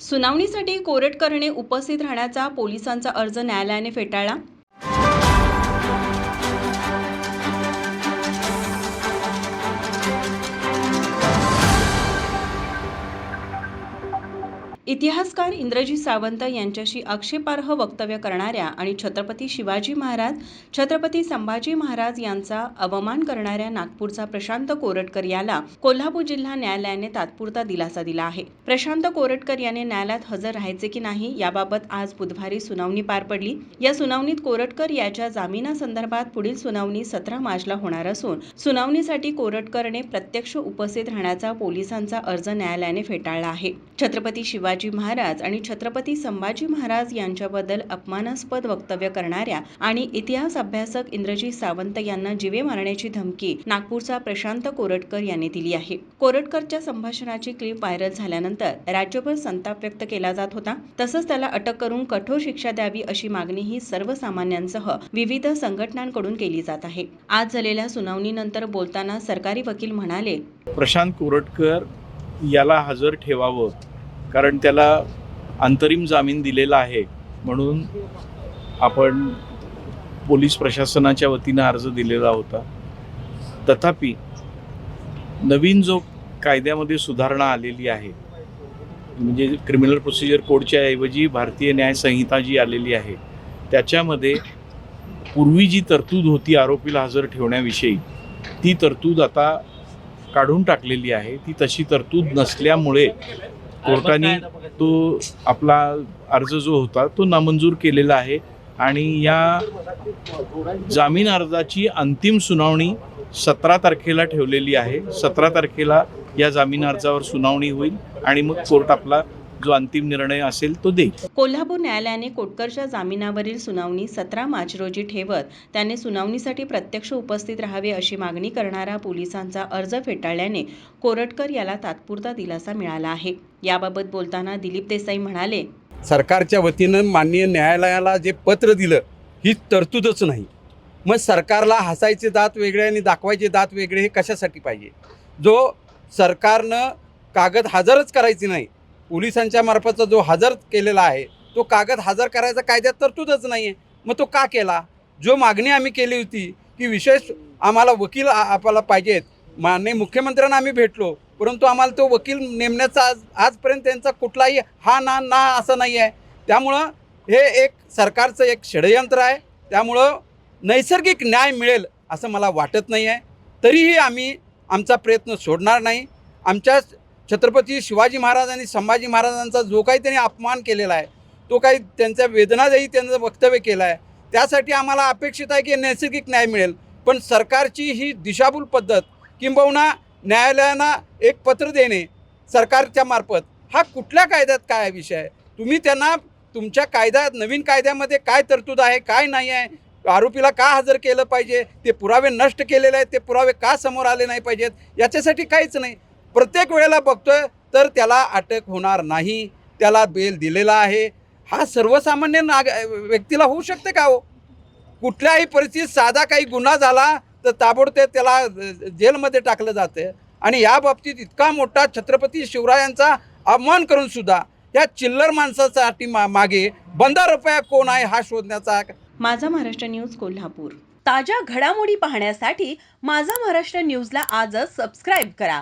सुनावणीसाठी कोरटकरणे उपस्थित राहण्याचा पोलिसांचा अर्ज न्यायालयाने फेटाळला. इतिहासकार इंद्रजी सावंत यांच्याशी आक्षेपार्ह वक्तव्य करणाऱ्या आणि छत्रपती शिवाजी महाराज छत्रपती संभाजी महाराज यांचा अवमान करणाऱ्या नागपूरचा प्रशांत कोरटकर याला कोल्हापूर जिल्हा न्यायालयाने तात्पुरता दिलासा दिला आहे. प्रशांत कोरटकर याने न्यायालयात हजर राहायचे की नाही याबाबत आज बुधवारी सुनावणी पार पडली. या सुनावणीत कोरटकर याच्या जामिनासंदर्भात पुढील सुनावणी सतरा मार्चला होणार असून सुनावणीसाठी कोरटकरने प्रत्यक्ष उपस्थित राहण्याचा पोलिसांचा अर्ज न्यायालयाने फेटाळला आहे. छत्रपती शिवाजी महाराज आणि छत्रपती संभाजी महाराज यांच्याबद्दल अपमानास्पद वक्तव्य करणाऱ्या आणि इतिहास अभ्यासक इंद्रजी सावंत यांना जीवे मारण्याची धमकी नागपूरचा प्रशांत कोरटकर यांनी दिली आहे. कोरटकरच्या संभाषणाची क्लिप व्हायरल झाल्यानंतर राज्यभर संताप व्यक्त केला जात होता. तसंच त्याला अटक करून कठोर शिक्षा द्यावी अशी मागणीही सर्वसामान्यांसह विविध संघटनांकडून केली जात आहे. आज झालेल्या सुनावणीनंतर बोलताना सरकारी वकील म्हणाले प्रशांत कोरटकर याला हजर ठेवावं. कारण त्याला अंतरिम जामीन दिलेला आहे म्हणून आपण पोलीस प्रशासनाच्या वतीनं अर्ज दिलेला होता. तथापि नवीन जो कायद्यामध्ये सुधारणा आलेली आहे म्हणजे क्रिमिनल प्रोसिजर कोडच्या ऐवजी भारतीय न्याय संहिता जी आलेली आहे त्याच्यामध्ये पूर्वी जी तरतूद होती आरोपीला हजर ठेवण्याविषयी ती तरतूद आता काढून टाकलेली आहे. ती तशी तरतूद नसल्यामुळे कोर्टाने तो आपला अर्ज जो होता तो नामंजूर केलेला आहे. आणि या जामीन अर्जाची अंतिम सुनावणी सतरा तारखेला ठेवलेली आहे. सतरा तारखेला या जामीन अर्जावर सुनावणी होईल आणि मग कोर्ट आपला जो अंतिम निर्णय असेल तो देईल. कोल्हापूर न्यायालयाने कोटकरच्या जामिनावरील सुनावणी सतरा मार्च रोजी ठेवत त्याने सुनावणीसाठी प्रत्यक्ष उपस्थित राहावे अशी मागणी करणारा पोलिसांचा अर्ज फेटाळल्याने कोरटकर याला तात्पुरता दिलासा मिळाला आहे. याबाबत बोलताना दिलीप देसाई म्हणाले सरकारच्या वतीनं माननीय न्यायालयाला जे पत्र दिलं ही तरतूदच नाही. मग सरकारला हसायचे दात वेगळे आणि दाखवायचे दात वेगळे हे कशासाठी पाहिजे? जो सरकारनं कागद हजरच करायची नाही पोलिसांच्या मार्फतचा जो हजर केलेला आहे तो कागद हजर करायचा कायद्यात तरतूदच नाही आहे मग तो का केला? जो मागणी आम्ही केली होती की विशेष आम्हाला वकील आपल्याला पाहिजेत. माननीय मुख्यमंत्र्यांना आम्ही भेटलो परंतु आम्हाला तो वकील नेमण्याचा आज आजपर्यंत त्यांचा कुठलाही हा ना ना असं नाही आहे त्यामुळं हे एक सरकारचं एक षडयंत्र आहे. त्यामुळं नैसर्गिक न्याय मिळेल असं मला वाटत नाही आहे तरीही आम्ही आमचा प्रयत्न सोडणार नाही. आमच्या छत्रपती शिवाजी महाराज आणि संभाजी महाराजांचा जो काही त्यांनी अपमान केलेला आहे तो काही त्यांच्या वेदनादायी त्यांचं वक्तव्य केलं आहे त्यासाठी आम्हाला अपेक्षित आहे की नैसर्गिक न्याय मिळेल. पण सरकारची ही दिशाभूल पद्धत किंबहुना न्यायालयांना एक पत्र देणे सरकारच्या मार्फत हा कुठल्या कायद्यात काय आहे विषय आहे? तुम्ही त्यांना तुमच्या कायद्यात नवीन कायद्यामध्ये काय तरतूद आहे काय नाही आहे आरोपीला का हजर केलं पाहिजे ते पुरावे नष्ट केलेले आहेत ते पुरावे का समोर आले नाही पाहिजेत याच्यासाठी काहीच नाही. प्रत्येक वेळेला बघतोय तर त्याला अटक होणार नाही. त्याला बेल दिलेला आहे. हा सर्वसामान्य नाग व्यक्तीला होऊ शकते का हो? कुठल्याही परिस्थितीत साधा काही गुन्हा झाला तर ताबडतोब त्याला जेलमध्ये टाकलं जातं आणि या बाबतीत इतका मोठा छत्रपती शिवरायांचा अपमान करून सुद्धा या चिल्लर माणसासाठी मा मागे बंदा रुपया कोण आहे हा शोधण्याचा? माझा महाराष्ट्र न्यूज कोल्हापूर. ताज्या घडामोडी पाहण्यासाठी माझा महाराष्ट्र न्यूजला आजच सबस्क्राईब करा.